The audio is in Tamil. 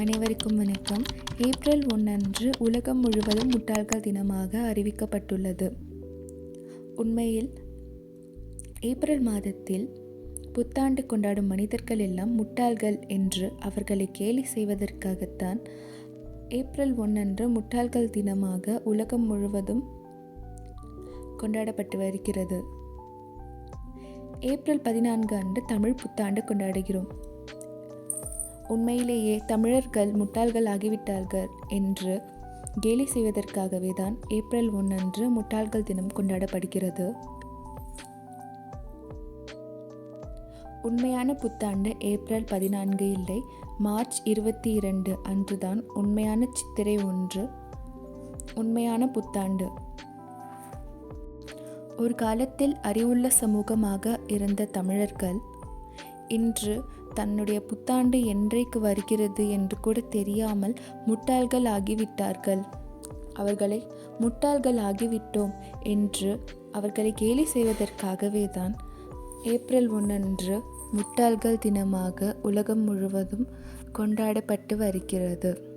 அனைவருக்கும் வணக்கம். ஏப்ரல் ஒன்றன்று உலகம் முழுவதும் முட்டாள்கள் தினமாக அறிவிக்கப்பட்டுள்ளது. உண்மையில் ஏப்ரல் மாதத்தில் புத்தாண்டு கொண்டாடும் மனிதர்கள் எல்லாம் முட்டாள்கள் என்று அவர்களை கேலி செய்வதற்காகத்தான் ஏப்ரல் ஒன்றன்று முட்டாள்கள் தினமாக உலகம் முழுவதும் கொண்டாடப்பட்டு வருகிறது. ஏப்ரல் பதினான்கு அன்று தமிழ் புத்தாண்டு கொண்டாடுகிறோம். உண்மையிலேயே தமிழர்கள் முட்டாள்கள் ஆகிவிட்டார்கள் என்று கேலி செய்வதற்காகவே தான் ஏப்ரல் ஒன்றன்று முட்டாள்கள் தினம் கொண்டாடப்படுகிறது. உண்மையான புத்தாண்டு ஏப்ரல் பதினான்கு இல்லை மார்ச் இருபத்தி இரண்டு அன்றுதான் உண்மையான சித்திரை ஒன்று உண்மையான புத்தாண்டு. ஒரு காலத்தில் அறிவுள்ள சமூகமாக இருந்த தமிழர்கள் இன்று தன்னுடைய புத்தாண்டு என்றைக்கு வருகிறது என்று கூட தெரியாமல் முட்டாள்கள் ஆகிவிட்டார்கள். அவர்களை முட்டாள்கள் ஆகிவிட்டோம் என்று அவர்களை கேலி செய்வதற்காகவே தான் ஏப்ரல் ஒன்றன்று முட்டாள்கள் தினமாக உலகம் முழுவதும் கொண்டாடப்பட்டு வருகிறது.